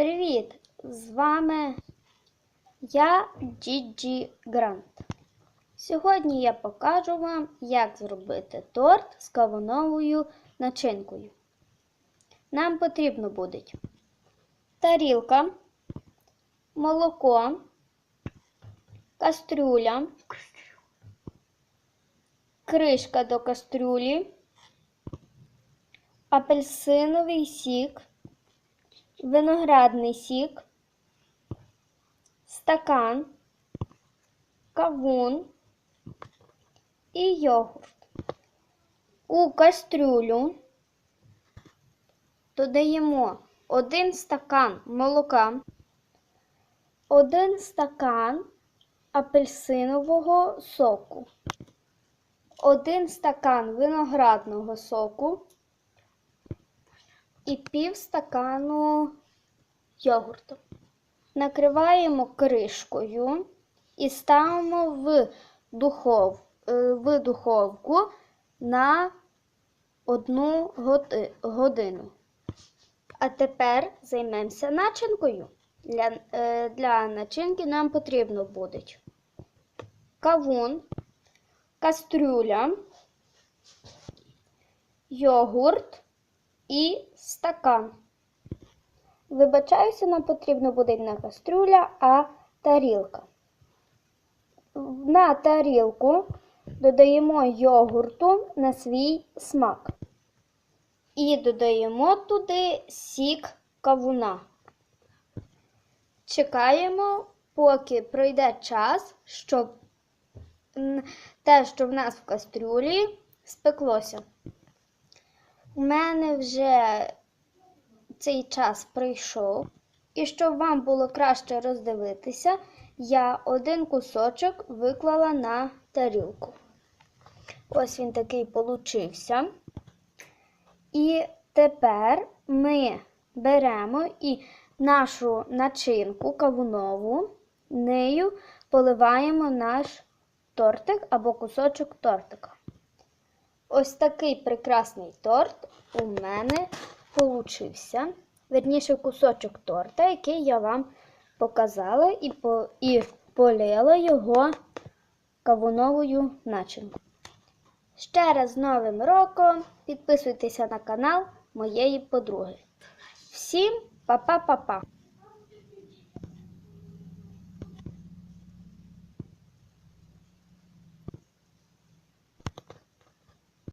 Привіт! З вами я Джіджі Грант. Сьогодні я покажу вам, як зробити торт з кавуновою начинкою. Нам потрібно буде тарілка, молоко, кастрюля, кришка до кастрюлі, апельсиновий сік, виноградний сік, стакан, кавун і йогурт. У кастрюлю додаємо один стакан молока, один стакан апельсинового соку, один стакан виноградного соку і пів стакану йогурту. Накриваємо кришкою і ставимо в, духов, е, в духовку на одну годину. А тепер займемося начинкою. Для, е, для начинки нам потрібно буде кавун, кастрюля, йогурт і стакан. Вибачаюся, нам потрібно буде не кастрюля, а тарілка. На тарілку додаємо йогурту на свій смак. І додаємо туди сік кавуна. Чекаємо, поки пройде час, щоб те, що в нас в кастрюлі, спеклося. У мене вже цей час прийшов. І щоб вам було краще роздивитися, я один кусочок виклала на тарілку. Ось він такий получився. І тепер ми беремо і нашу начинку кавунову, нею поливаємо наш тортик або кусочок тортика. Ось такий прекрасний торт у мене получився. Верніше кусочок торта, який я вам показала, і, по, і полила його кавуновою начинкою. Ще раз з Новим роком підписуйтеся на канал моєї подруги. Всім па-па-па-па!